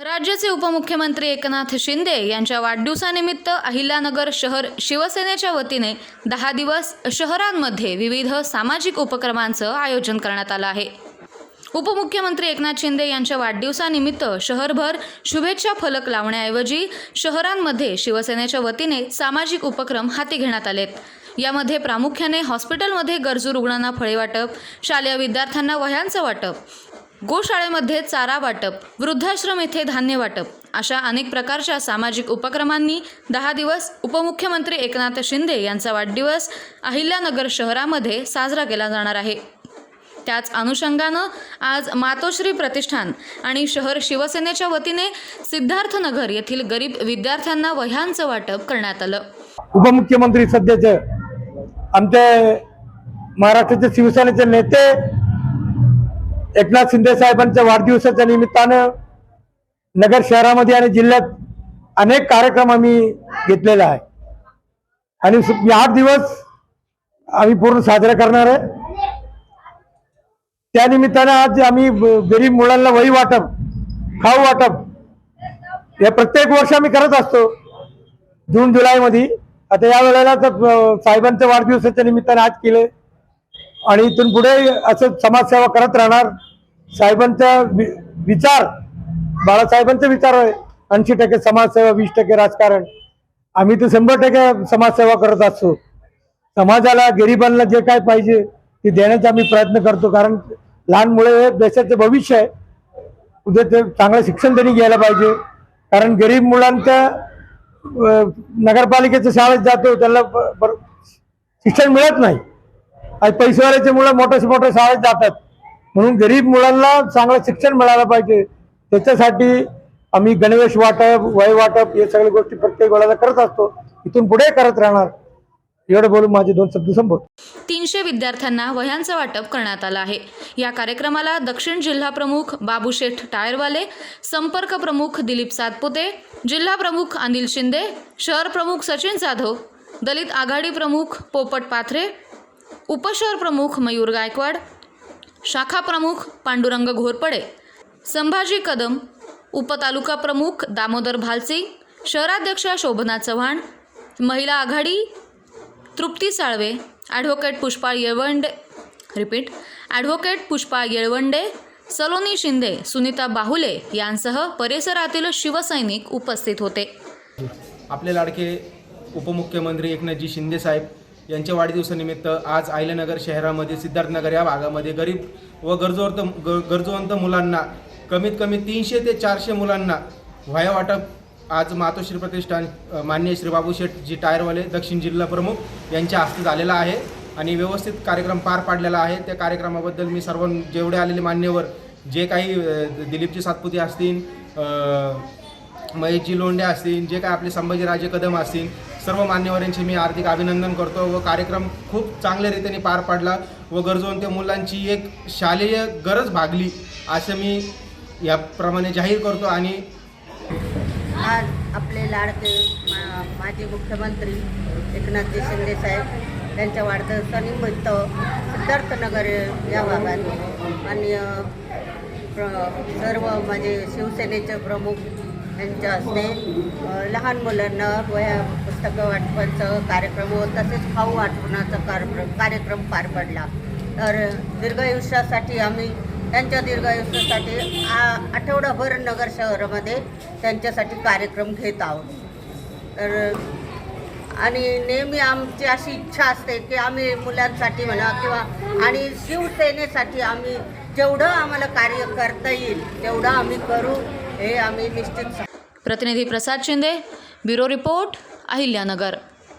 राज्याचे उपमुख्यमंत्री एकनाथ शिंदे यांच्या वाढदिवसानिमित्त अहिल्यानगर शहर शिवसेनेच्या वतीने दहा दिवस शहरांमध्ये विविध सामाजिक उपक्रमांचं आयोजन करण्यात आलं आहे. उपमुख्यमंत्री एकनाथ शिंदे यांच्या वाढदिवसानिमित्त शहरभर शुभेच्छा फलक लावण्याऐवजी शहरांमध्ये शिवसेनेच्या वतीने सामाजिक उपक्रम हाती घेण्यात आलेत. यामध्ये प्रामुख्याने हॉस्पिटलमध्ये गरजू रुग्णांना फळे वाटप शालेय विद्यार्थ्यांना वह्यांचं वाटप गोशाळेमध्ये चारा वाटप वृद्धाश्रम येथे धान्य वाटप अशा अनेक प्रकारच्या सामाजिक उपक्रमांनी दहा दिवस उपमुख्यमंत्री एकनाथ शिंदे यांचा वाढदिवस अहिल्यानगर शहरामध्ये साजरा केला जाणार आहे. त्याच अनुषंगानं आज मातोश्री प्रतिष्ठान आणि शहर शिवसेनेच्या वतीने सिद्धार्थनगर येथील गरीब विद्यार्थ्यांना वह्यांचं वाटप करण्यात आलं. उपमुख्यमंत्री सध्याचे आमचे महाराष्ट्राचे शिवसेनेचे नेते एकनाथ शिंदे साहेबांच्या वाढदिवसाच्या निमित्तानं नगर शहरामध्ये आणि जिल्ह्यात अनेक कार्यक्रम आम्ही घेतलेला आहे. आणि आठ दिवस आम्ही पूर्ण साजरा करणार आहे. त्यानिमित्तानं आज आम्ही गरीब मुलांना वही वाटप खाऊ वाटप हे प्रत्येक वर्ष आम्ही करत असतो. जून जुलैमध्ये. आता या वेळेला तर साहेबांच्या वाढदिवसाच्या निमित्तानं आज केले आणि इथून पुढे असं समाजसेवा करत राहणार. साहेबांचा वि- विचार बाळासाहेबांचे विचार आहे. ऐंशी टक्के समाजसेवा वीस टक्के राजकारण. आम्ही तर शंभर टक्के समाजसेवा करत असतो. समाजाला गरिबांना जे काय पाहिजे ते देण्याचा आम्ही प्रयत्न करतो. कारण लहान मुळे हे देशाचे भविष्य आहे. उद्या ते चांगलं शिक्षण त्यांनी घ्यायला पाहिजे. कारण गरीब मुलांच्या नगरपालिकेच्या शाळेत जातो त्याला ब- बर- शिक्षण मिळत नाही. आज पैसेवाल्याचे मुलं मोठ्या मोठ्या शाळेत जातात. म्हणून गरीब मुलांना चांगलं शिक्षण मिळालं पाहिजे. त्याच्यासाठी आम्ही गणवेश वाटप वय वाटप हे सगळ्या गोष्टी प्रत्येक वेळेला करत असतो. इथून पुढे करत राहणार. एवढं बोलून माझे दोन शब्द संपत तीनशे विद्यार्थ्यांना वह्यांचं वाटप करण्यात आलं आहे. या कार्यक्रमाला दक्षिण जिल्हा प्रमुख बाबूशेठ टायरवाले संपर्क प्रमुख दिलीप सातपुते जिल्हा प्रमुख अनिल शिंदे शहर प्रमुख सचिन जाधव दलित आघाडी प्रमुख पोपट पाथरे उपशहर प्रमुख मयूर गायकवाड शाखा प्रमुख पांडुरंग घोरपडे संभाजी कदम उपतालुका प्रमुख दामोदर भालसिंग शहराध्यक्षा शोभना चव्हाण महिला आघाडी Trupti Salve advocate Pushpa Yelwande repeat advocate Pushpa Yelwande Saloni Shinde Sunita Bahule यांसह परिसरातील शिवसैनिक उपस्थित होते. आपले लाडके उपमुख्यमंत्री एकनाथजी शिंदे साहेब यांच्या वाढदिवसानिमित्त आज आयल्यानगर शहरामध्ये सिद्धार्थनगर या भागामध्ये गरीब व गरजवंत ग गरजवंत मुलांना कमीत कमी तीनशे ते चारशे मुलांना व्हाया वाटप आज मातोश्री प्रतिष्ठान मान्य श्री श्री बाबूशेठ जी टायरवाले दक्षिण जिल्हा प्रमुख यांच्या हस्ते झालेला आहे आणि व्यवस्थित कार्यक्रम पार पाडलेला आहे. त्या कार्यक्रमाबद्दल मी सर्व जेवढे आलेले मान्यवर जे काही दिलीपजी सातपुते असतील महेशजी लोंढे असतील जे काय आपले संभाजीराजे कदम असतील सर्व मान्यवरांचे मी हार्दिक अभिनंदन करतो व कार्यक्रम खूप चांगल्या रीतीने पार पाडला व गरजून त्या मुलांची एक शालेय गरज भागली असं मी याप्रमाणे जाहीर करतो आणि आज आपले लाडके माजी मुख्यमंत्री एकनाथजी शिंदे साहेब यांच्या सनिमित्त सिद्धार्थनगर या भागात माननीय प्र सर्व माझे शिवसेनेचे प्रमुख यांच्या हस्ते लहान मुलांना वया सगळं आठवणचं कार्यक्रम व तसेच खाऊ आठवणाचा कार्यक्रम कार्यक्रम पार पडला. तर दीर्घायुष्यासाठी आम्ही त्यांच्या दीर्घायुष्यासाठी आ- आठवडाभर नगर शहरामध्ये त्यांच्यासाठी कार्यक्रम घेत आहोत. तर आणि नेहमी आमची अशी इच्छा असते की आम्ही मुलांसाठी म्हणा किंवा आणि शिवसेनेसाठी आम्ही जेवढं आम्हाला कार्य करता येईल तेवढं आम्ही करू हे आम्ही निश्चित प्रतिनिधी प्रसाद शिंदे ब्युरो रिपोर्ट. अहिल्यानगर.